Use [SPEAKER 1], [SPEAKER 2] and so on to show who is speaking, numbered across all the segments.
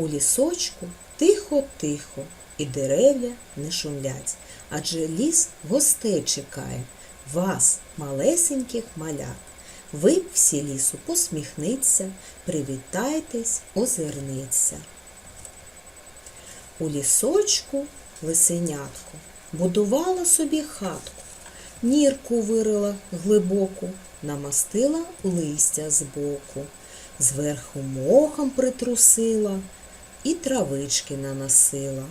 [SPEAKER 1] У лісочку тихо-тихо, і дерев'я не шумлять, адже ліс гостей чекає, вас, малесеньких малят. Ви всі лісу посміхниться, привітайтесь, озирниться. У лісочку лисенятко будувала собі хатку, нірку вирила глибоку, намастила листя збоку, зверху мохом притрусила і травички наносила.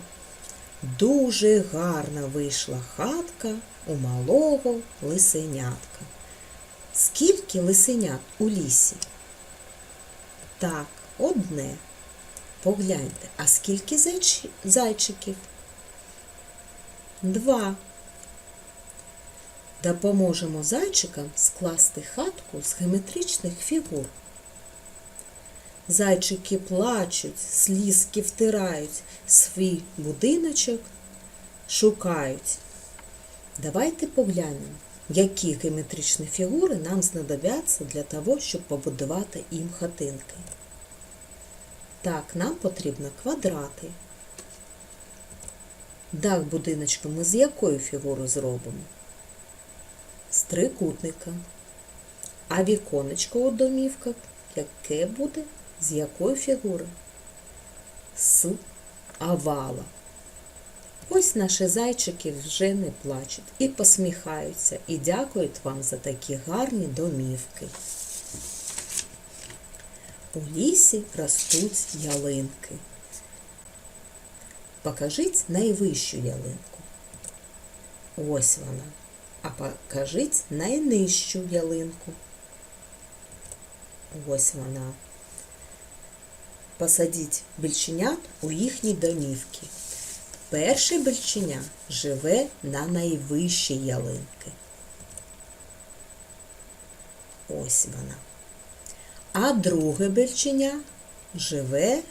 [SPEAKER 1] Дуже гарна вийшла хатка у малого лисенятка. Скільки лисенят у лісі? Так, одне. Погляньте, а скільки зайчи- зайчиків? Два. Допоможемо зайчикам скласти хатку з геометричних фігур. Зайчики плачуть, слізки втирають, свій будиночок шукають. Давайте поглянемо, які геометричні фігури нам знадобляться для того, щоб побудувати їм хатинки. Так, нам потрібно квадрати. Дах будиночка ми з якою фігурою зробимо? З трикутника. А віконечко у домівках яке буде? З якої фігури? З овала. Ось наші зайчики вже не плачуть і посміхаються, і дякують вам за такі гарні домівки. У лісі ростуть ялинки. Покажіть найвищу ялинку. Ось вона. А покажіть найнижчу ялинку. Ось вона. Посадіть більченят у їхні домівки. Перший більченя живе на найвищій ялинки. Ось вона. А друге бельченя живе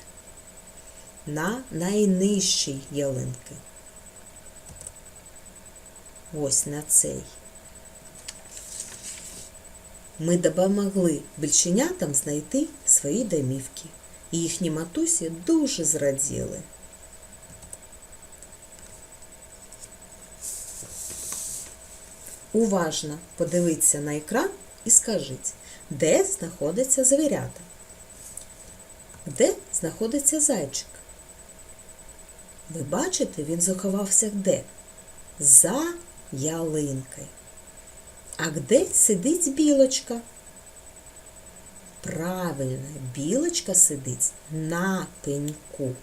[SPEAKER 1] на найнижчій ялинки. Ось на цей. Ми допомогли бельченятам знайти свої домівки. І їхні матусі дуже зраділи. Уважно подивіться на екран і скажіть, де знаходиться звірята? Де знаходиться зайчик? Ви бачите, він заховався де? За ялинкою. А де сидить білочка? Правильно, білочка сидить на пеньку.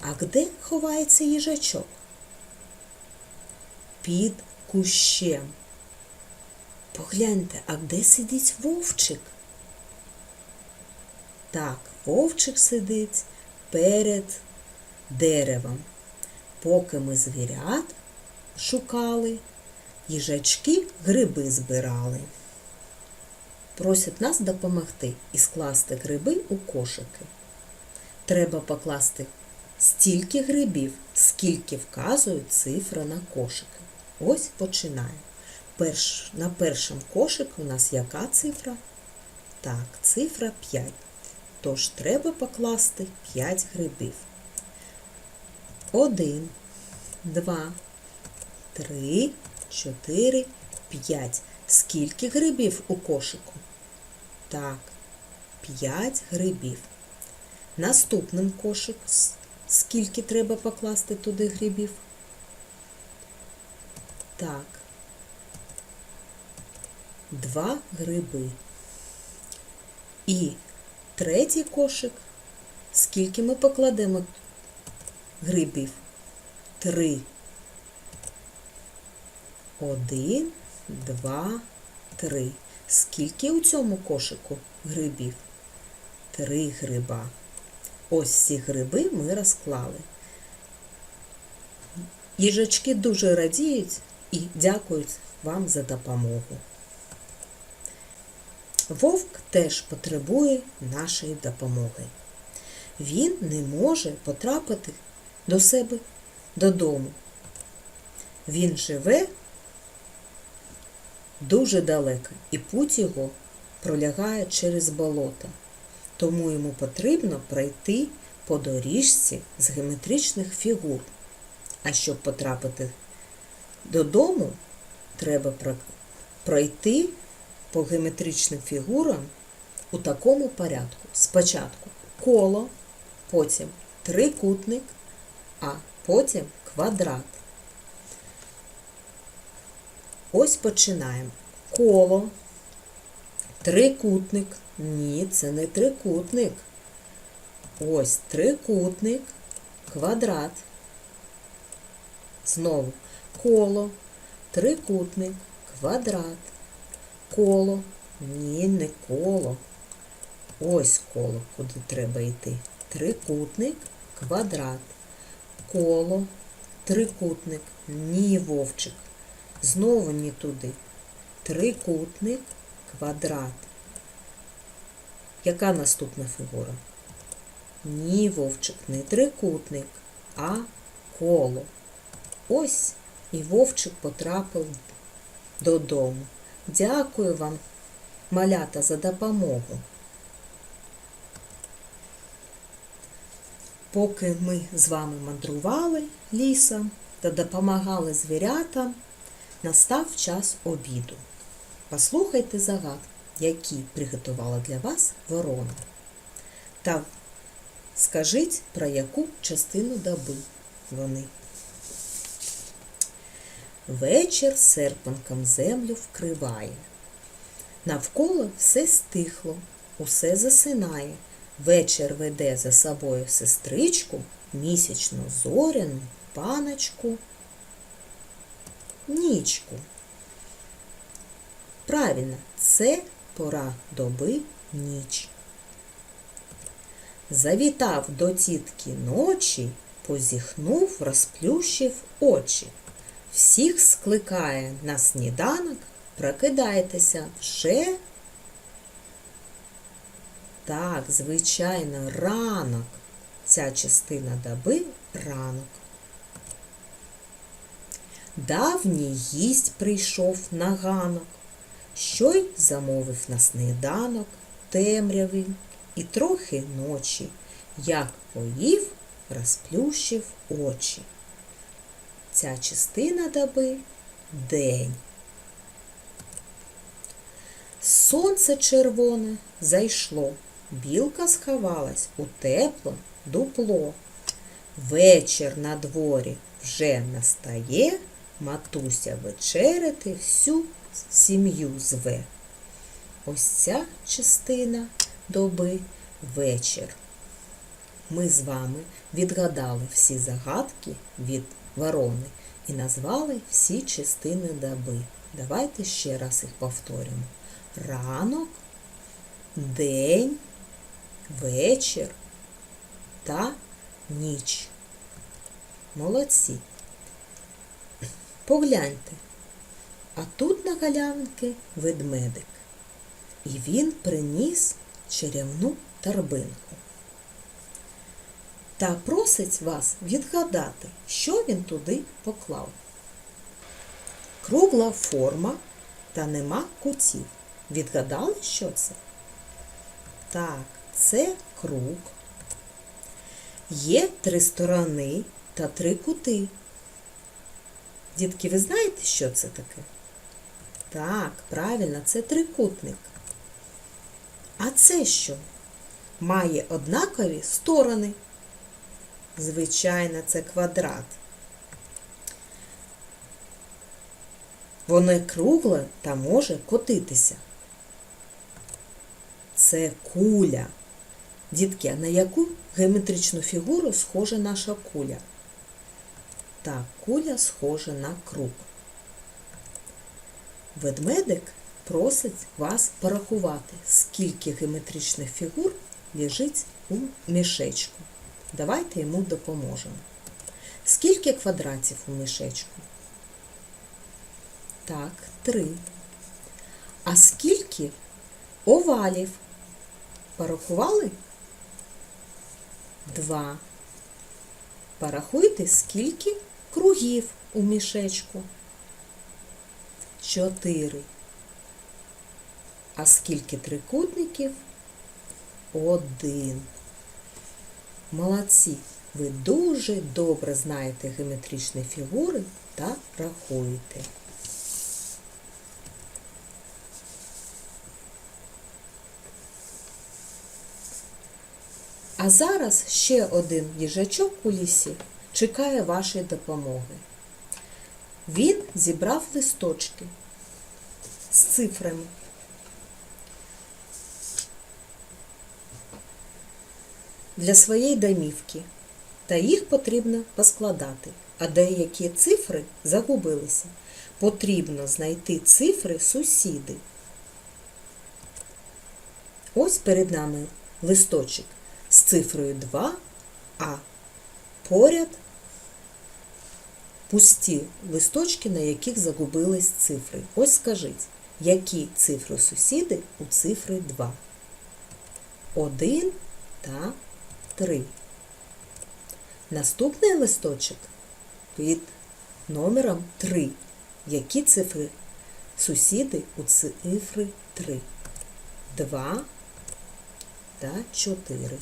[SPEAKER 1] А де ховається їжачок? Під кущем. Погляньте, а де сидить вовчик? Так, вовчик сидить перед деревом. Поки ми звірят шукали, їжачки гриби збирали. Просять нас допомогти і скласти гриби у кошики. Треба покласти стільки грибів, скільки вказує цифра на кошики. Ось починаємо. Перш, на першому кошику у нас яка цифра? Так, цифра 5. Тож треба покласти 5 грибів. 1, 2, 3, 4, 5. Скільки грибів у кошику? Так, 5 грибів. Наступним кошик. Скільки треба покласти туди грибів? Так. Два гриби. І третій кошик. Скільки ми покладемо грибів? Три. Один, два, три. Скільки у цьому кошику грибів? Три гриба. Ось ці гриби ми розклали. Їжачки дуже радіють і дякують вам за допомогу. Вовк теж потребує нашої допомоги. Він не може потрапити до себе додому. Він живе дуже далеко, і путь його пролягає через болото. Тому йому потрібно пройти по доріжці з геометричних фігур. А щоб потрапити додому, треба пройти по геометричним фігурам у такому порядку. Спочатку коло, потім трикутник, а потім квадрат. Ось починаємо. Коло, трикутник. Ні, це не трикутник. Ось трикутник, квадрат. Знову коло, трикутник, квадрат, коло. Ні, не коло. Ось коло, куди треба йти. Трикутник, квадрат, коло, трикутник, ні, вовчик. Знову не туди. Трикутник, квадрат. Яка наступна фігура? Ні, вовчик, не трикутник, а коло. Ось і вовчик потрапив додому. Дякую вам, малята, за допомогу. Поки ми з вами мандрували лісом та допомагали звірятам, настав час обіду. Послухайте загад, які приготувала для вас ворона. Та скажіть, про яку частину доби вони. Вечір серпанком землю вкриває. Навколо все стихло, усе засинає. Вечір веде за собою сестричку, місячну зоряну, паночку, нічку. Правильно, це пора доби ніч. Завітав до тітки ночі, позіхнув, розплющив очі. Всіх скликає на сніданок, прокидайтеся вже. Так, звичайно, ранок. Ця частина доби ранок. Давній гість прийшов на ганок, що й замовив на сніданок темряви і трохи ночі, як поїв, розплющив очі. Ця частина доби день. Сонце червоне зайшло, білка сховалась у тепло дупло. Вечір на дворі вже настає, матуся вечеряти всю сім'ю зве. Ось ця частина доби вечір. Ми з вами відгадали всі загадки від ворони і назвали всі частини доби. Давайте ще раз їх повторимо. Ранок, день, вечір та ніч. Молодці. Погляньте, а тут на галявинки ведмедик. І він приніс чарівну торбинку. Та просить вас відгадати, що він туди поклав. Кругла форма та нема кутів. Відгадали, що це? Так, це круг. Є три сторони та три кути. Дітки, ви знаєте, що це таке? Так, правильно, це трикутник. А це що? Має однакові сторони. Звичайно, це квадрат. Воно кругле та може котитися. Це куля. Дітки, а на яку геометричну фігуру схожа наша куля? Так, куля схожа на круг. Ведмедик просить вас порахувати, скільки геометричних фігур лежить у мішечку. Давайте йому допоможемо. Скільки квадратів у мішечку? Так, три. А скільки овалів? Порахували? Два. Порахуйте, скільки кругів у мішечку. Чотири. А скільки трикутників? Один. Молодці! Ви дуже добре знаєте геометричні фігури та рахуєте. А зараз ще один їжачок у лісі чекає вашої допомоги. Він зібрав листочки з цифрами. Для своєї домівки. Та їх потрібно поскладати, а деякі цифри загубилися. Потрібно знайти цифри сусіди. Ось перед нами листочок з цифрою 2, а поряд пусті листочки, на яких загубились цифри. Ось скажіть, які цифри сусіди у цифри 2? 1 та 3. Наступний листочок під номером 3. Які цифри сусіди у цифри 3? 2 та 4.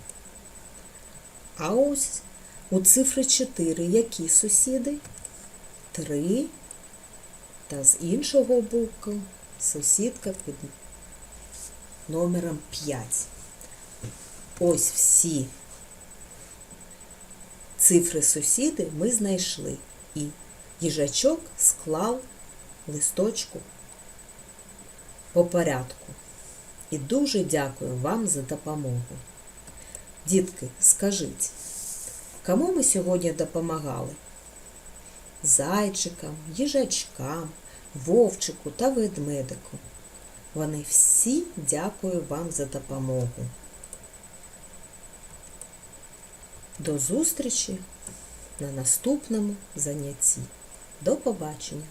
[SPEAKER 1] А ось у цифри 4 які сусіди? 3 та з іншого боку сусідка під номером 5. Ось всі цифри сусіди ми знайшли. І їжачок склав листочку по порядку. І дуже дякую вам за допомогу. Дітки, скажіть, кому ми сьогодні допомагали? Зайчикам, їжачкам, вовчику та ведмедику. Вони всі дякую вам за допомогу. До зустрічі на наступному занятті. До побачення!